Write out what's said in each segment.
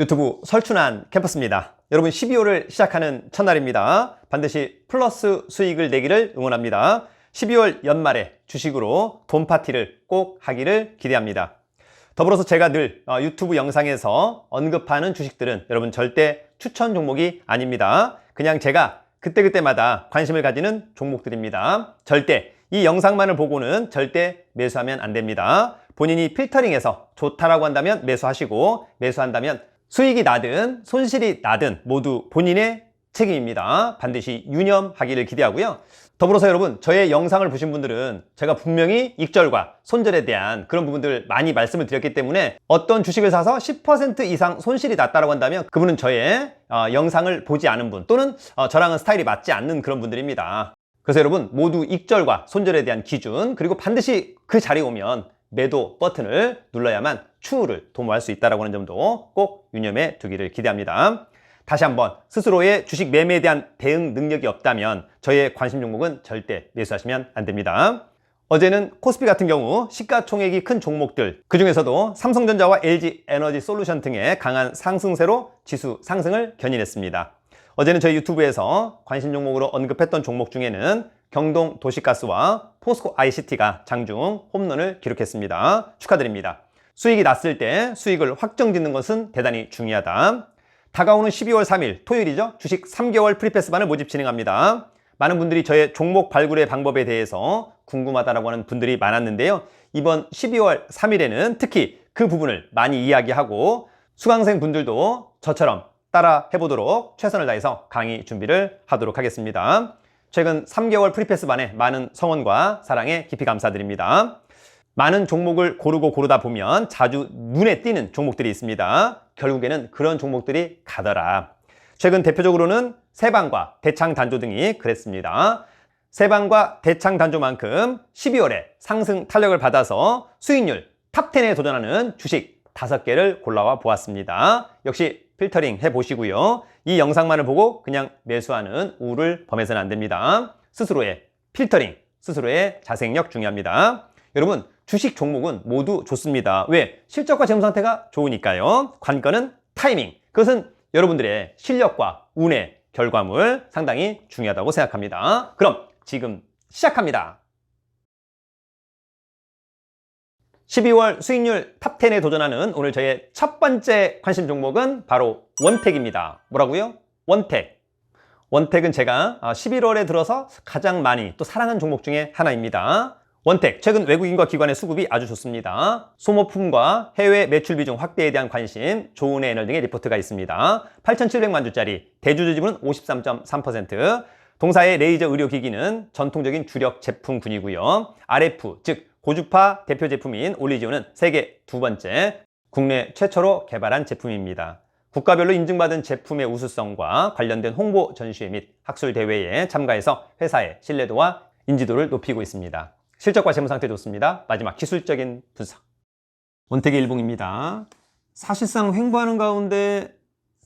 유튜브 설춘한 캠퍼스입니다. 여러분 12월을 시작하는 첫날입니다. 반드시 플러스 수익을 내기를 응원합니다. 12월 연말에 주식으로 돈 파티를 꼭 하기를 기대합니다. 더불어서 제가 늘 어, 유튜브 영상에서 언급하는 주식들은 여러분 절대 추천 종목이 아닙니다. 그냥 제가 그때그때마다 관심을 가지는 종목들입니다. 절대 이 영상만을 보고는 절대 매수하면 안 됩니다. 본인이 필터링해서 좋다라고 한다면 매수하시고 매수한다면 수익이 나든 손실이 나든 모두 본인의 책임입니다. 반드시 유념하기를 기대하고요. 더불어서 여러분 저의 영상을 보신 분들은 제가 분명히 익절과 손절에 대한 그런 부분들 많이 말씀을 드렸기 때문에 어떤 주식을 사서 10% 이상 손실이 났다고 한다면 그분은 저의 어, 영상을 보지 않은 분 또는 어, 저랑은 스타일이 맞지 않는 그런 분들입니다. 그래서 여러분 모두 익절과 손절에 대한 기준 그리고 반드시 그 자리에 오면 매도 버튼을 눌러야만 추후를 도모할 수 있다는 는 점도 꼭 유념해 두기를 기대합니다. 다시 한번 스스로의 주식 매매에 대한 대응 능력이 없다면 저의 관심 종목은 절대 매수하시면 안 됩니다. 어제는 코스피 같은 경우 시가총액이 큰 종목들 그 중에서도 삼성전자와 LG 에너지 솔루션 등의 강한 상승세로 지수 상승을 견인했습니다. 어제는 저희 유튜브에서 관심 종목으로 언급했던 종목 중에는 경동 도시가스와 포스코 ICT가 장중 홈런을 기록했습니다. 축하드립니다. 수익이 났을 때 수익을 확정짓는 것은 대단히 중요하다. 다가오는 12월 3일 토요일이죠. 주식 3개월 프리패스반을 모집 진행합니다. 많은 분들이 저의 종목 발굴의 방법에 대해서 궁금하다고 하는 분들이 많았는데요. 이번 12월 3일에는 특히 그 부분을 많이 이야기하고 수강생 분들도 저처럼 따라 해보도록 최선을 다해서 강의 준비를 하도록 하겠습니다. 최근 3개월 프리패스반에 많은 성원과 사랑에 깊이 감사드립니다. 많은 종목을 고르고 고르다 보면 자주 눈에 띄는 종목들이 있습니다. 결국에는 그런 종목들이 가더라. 최근 대표적으로는 세방과 대창 단조 등이 그랬습니다. 세방과 대창 단조만큼 12월에 상승 탄력을 받아서 수익률 탑10에 도전하는 주식 5개를 골라와 보았습니다. 역시 필터링 해 보시고요. 이 영상만을 보고 그냥 매수하는 우를 범해서는 안 됩니다. 스스로의 필터링, 스스로의 자생력 중요합니다. 여러분, 주식 종목은 모두 좋습니다. 왜? 실적과 재무 상태가 좋으니까요. 관건은 타이밍. 그것은 여러분들의 실력과 운의 결과물 상당히 중요하다고 생각합니다. 그럼 지금 시작합니다. 12월 수익률 탑10에 도전하는 오늘 저의 첫 번째 관심 종목은 바로 원택입니다. 뭐라고요? 원택. 원택은 제가 11월에 들어서 가장 많이 또 사랑하는 종목 중에 하나입니다. 원택, 최근 외국인과 기관의 수급이 아주 좋습니다. 소모품과 해외 매출 비중 확대에 대한 관심, 좋은 애널 등의 리포트가 있습니다. 8,700만 주짜리, 대주주 지분은 53.3%, 동사의 레이저 의료기기는 전통적인 주력 제품군이고요. RF, 즉 고주파 대표 제품인 올리지오는 세계 두 번째, 국내 최초로 개발한 제품입니다. 국가별로 인증받은 제품의 우수성과 관련된 홍보 전시회 및 학술 대회에 참가해서 회사의 신뢰도와 인지도를 높이고 있습니다. 실적과 재무 상태 좋습니다. 마지막 기술적인 분석. 원택의 일봉입니다. 사실상 횡보하는 가운데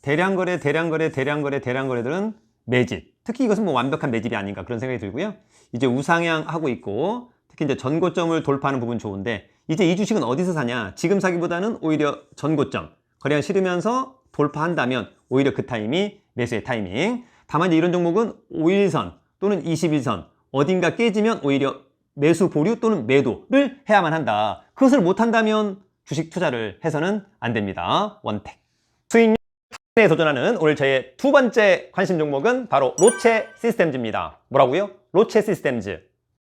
대량 거래, 대량 거래, 대량 거래, 대량 거래들은 매집. 특히 이것은 뭐 완벽한 매집이 아닌가 그런 생각이 들고요. 이제 우상향 하고 있고 특히 이제 전고점을 돌파하는 부분 좋은데 이제 이 주식은 어디서 사냐? 지금 사기보다는 오히려 전고점 거래가 싫으면서 돌파한다면 오히려 그 타임이 매수의 타이밍. 다만 이런 종목은 5일선 또는 21선 어딘가 깨지면 오히려 매수 보류 또는 매도를 해야만 한다. 그것을 못한다면 주식 투자를 해서는 안 됩니다. 원택. 수익률에 도전하는 오늘 저의 두 번째 관심 종목은 바로 로체 시스템즈입니다. 뭐라고요? 로체 시스템즈.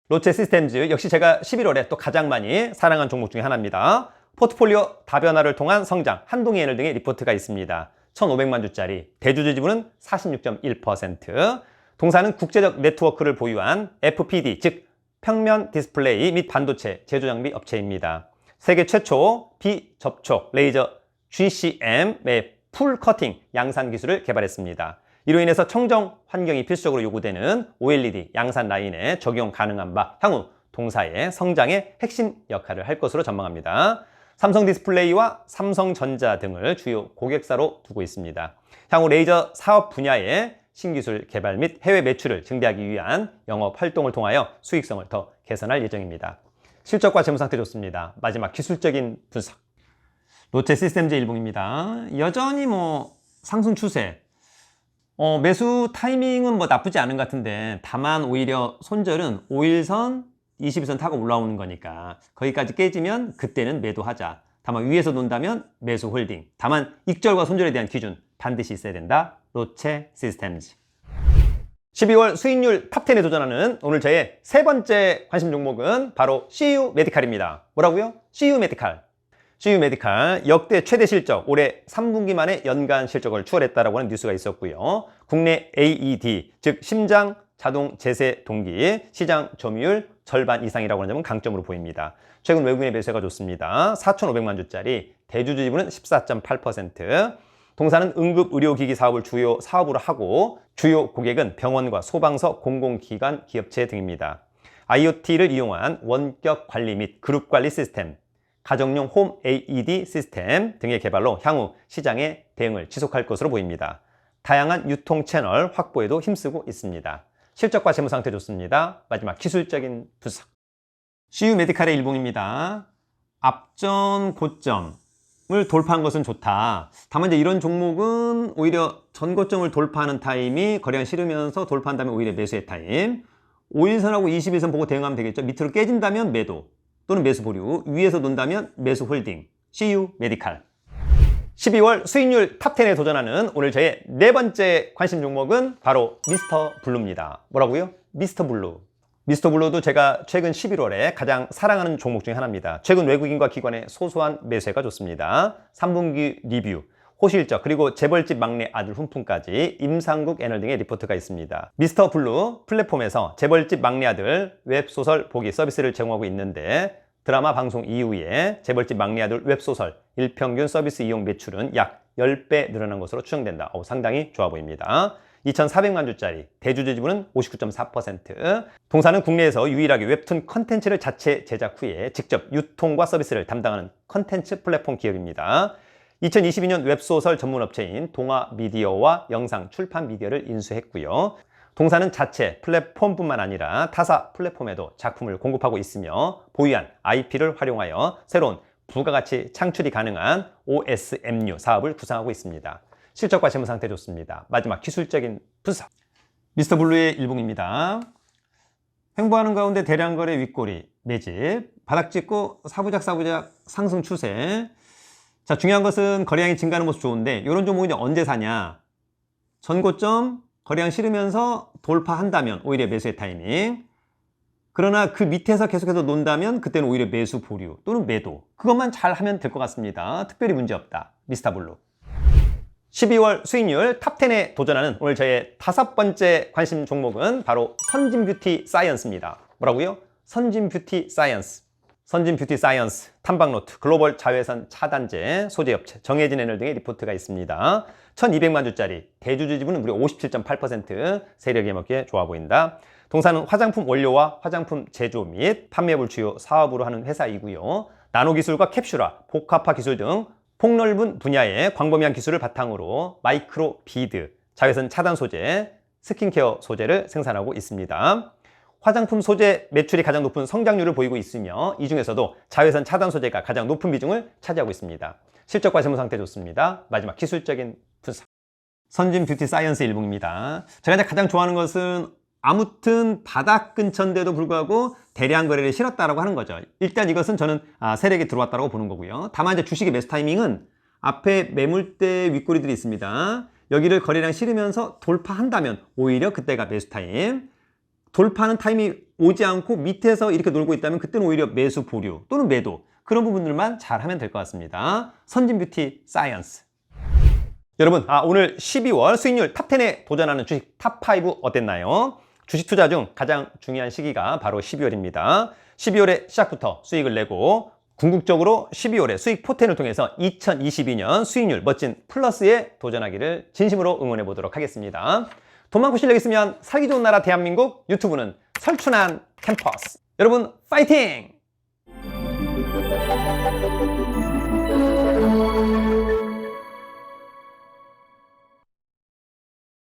로체 시스템즈 역시 제가 11월에 또 가장 많이 사랑한 종목 중에 하나입니다. 포트폴리오 다변화를 통한 성장, 한동희 에너 등의 리포트가 있습니다. 1,500만 주짜리, 대주주 지분은 46.1%, 동사는 국제적 네트워크를 보유한 FPD, 즉 평면 디스플레이 및 반도체 제조 장비 업체입니다. 세계 최초 비접촉 레이저 GCM의 풀 커팅 양산 기술을 개발했습니다. 이로 인해서 청정 환경이 필수적으로 요구되는 OLED 양산 라인에 적용 가능한 바 향후 동사의 성장의 핵심 역할을 할 것으로 전망합니다. 삼성 디스플레이와 삼성전자 등을 주요 고객사로 두고 있습니다. 향후 레이저 사업 분야에 신기술 개발 및 해외 매출을 증대하기 위한 영업 활동을 통하여 수익성을 더 개선할 예정입니다. 실적과 재무 상태 좋습니다. 마지막 기술적인 분석. 롯데 시스템즈 일봉입니다. 여전히 뭐 상승 추세. 어, 매수 타이밍은 뭐 나쁘지 않은 것 같은데 다만 오히려 손절은 5일선, 20일선 타고 올라오는 거니까 거기까지 깨지면 그때는 매도하자. 다만 위에서 논다면 매수 홀딩. 다만 익절과 손절에 대한 기준 반드시 있어야 된다. 롯데 시스템즈. 12월 수익률 탑10에 도전하는 오늘 저의 세 번째 관심 종목은 바로 CU 메디칼입니다. 뭐라고요? CU 메디칼. CU 메디칼 역대 최대 실적 올해 3분기 만에 연간 실적을 추월했다라고 하는 뉴스가 있었고요. 국내 AED 즉 심장 자동 재세 동기 시장 점유율 절반 이상이라고 하는 점은 강점으로 보입니다. 최근 외국인의 매수가 좋습니다. 4,500만 주짜리 대주주 지분은 14.8%. 동사는 응급의료기기 사업을 주요 사업으로 하고 주요 고객은 병원과 소방서, 공공기관, 기업체 등입니다. IoT를 이용한 원격 관리 및 그룹 관리 시스템, 가정용 홈 AED 시스템 등의 개발로 향후 시장의 대응을 지속할 것으로 보입니다. 다양한 유통 채널 확보에도 힘쓰고 있습니다. 실적과 재무 상태 좋습니다. 마지막 기술적인 분석. CU 메디칼의 일봉입니다. 앞전 고점 을 돌파한 것은 좋다. 다만 이제 이런 종목은 오히려 전고점을 돌파하는 타임이 거래량 실으면서 돌파한 다음에 오히려 매수의 타임. 5일선하고 20일선 보고 대응하면 되겠죠. 밑으로 깨진다면 매도 또는 매수 보류, 위에서 논다면 매수 홀딩. CU 메디칼. 12월 수익률 탑10에 도전하는 오늘 저의 네 번째 관심 종목은 바로 미스터 블루입니다. 뭐라고요? 미스터 블루. 미스터 블루도 제가 최근 11월에 가장 사랑하는 종목 중에 하나입니다. 최근 외국인과 기관의 소소한 매수가 좋습니다. 3분기 리뷰, 호실적, 그리고 재벌집 막내 아들 훈풍까지 임상국 애널 등의 리포트가 있습니다. 미스터 블루 플랫폼에서 재벌집 막내 아들 웹소설 보기 서비스를 제공하고 있는데 드라마 방송 이후에 재벌집 막내 아들 웹소설 일평균 서비스 이용 매출은 약 10배 늘어난 것으로 추정된다. 어, 상당히 좋아 보입니다. 2,400만 주짜리, 대주주 지분은 59.4%. 동사는 국내에서 유일하게 웹툰 컨텐츠를 자체 제작 후에 직접 유통과 서비스를 담당하는 컨텐츠 플랫폼 기업입니다. 2022년 웹소설 전문 업체인 동아 미디어와 영상 출판 미디어를 인수했고요. 동사는 자체 플랫폼뿐만 아니라 타사 플랫폼에도 작품을 공급하고 있으며 보유한 IP를 활용하여 새로운 부가가치 창출이 가능한 OSMU 사업을 구상하고 있습니다. 실적과 재무 상태 좋습니다. 마지막 기술적인 분석. 미스터 블루의 일봉입니다. 횡보하는 가운데 대량 거래 윗꼬리 매집 바닥 찍고 사부작 사부작 상승 추세. 자 중요한 것은 거래량이 증가하는 모습 좋은데 이런 종목이 언제 사냐? 전고점 거래량 실으면서 돌파한다면 오히려 매수의 타이밍. 그러나 그 밑에서 계속해서 논다면 그때는 오히려 매수 보류 또는 매도. 그것만 잘 하면 될 것 같습니다. 특별히 문제 없다. 미스터 블루. 12월 수익률 탑10에 도전하는 오늘 저의 다섯 번째 관심 종목은 바로 선진 뷰티 사이언스입니다. 뭐라고요? 선진 뷰티 사이언스. 선진 뷰티 사이언스, 탐방노트, 글로벌 자외선 차단제, 소재업체, 정해진 에널 등의 리포트가 있습니다. 1200만 주짜리, 대주주 지분은 무려 57.8% 세력에 먹기에 좋아 보인다. 동사는 화장품 원료와 화장품 제조 및 판매업을 주요 사업으로 하는 회사이고요. 나노기술과 캡슐화, 복합화 기술 등 폭넓은 분야의 광범위한 기술을 바탕으로 마이크로 비드, 자외선 차단 소재, 스킨케어 소재를 생산하고 있습니다. 화장품 소재 매출이 가장 높은 성장률을 보이고 있으며 이 중에서도 자외선 차단 소재가 가장 높은 비중을 차지하고 있습니다. 실적과 재무 상태 좋습니다. 마지막 기술적인 분석. 선진 뷰티 사이언스 일봉입니다. 제가 가장 좋아하는 것은 아무튼 바닥 근처인데도 불구하고 대량 거래를 실었다라고 하는 거죠. 일단 이것은 저는 아, 세력이 들어왔다고 보는 거고요. 다만 이제 주식의 매수 타이밍은 앞에 매물대 윗꼬리들이 있습니다. 여기를 거래량 실으면서 돌파한다면 오히려 그때가 매수 타임. 돌파하는 타임이 오지 않고 밑에서 이렇게 놀고 있다면 그때는 오히려 매수 보류 또는 매도 그런 부분들만 잘 하면 될 것 같습니다. 선진 뷰티 사이언스. 여러분, 아, 오늘 12월 수익률 탑10에 도전하는 주식 탑5 어땠나요? 주식 투자 중 가장 중요한 시기가 바로 12월입니다. 12월에 시작부터 수익을 내고 궁극적으로 12월에 수익 포텐을 통해서 2022년 수익률 멋진 플러스에 도전하기를 진심으로 응원해 보도록 하겠습니다. 돈 많고 실력 있으면 살기 좋은 나라 대한민국 유튜브는 설춘한 캠퍼스. 여러분 파이팅!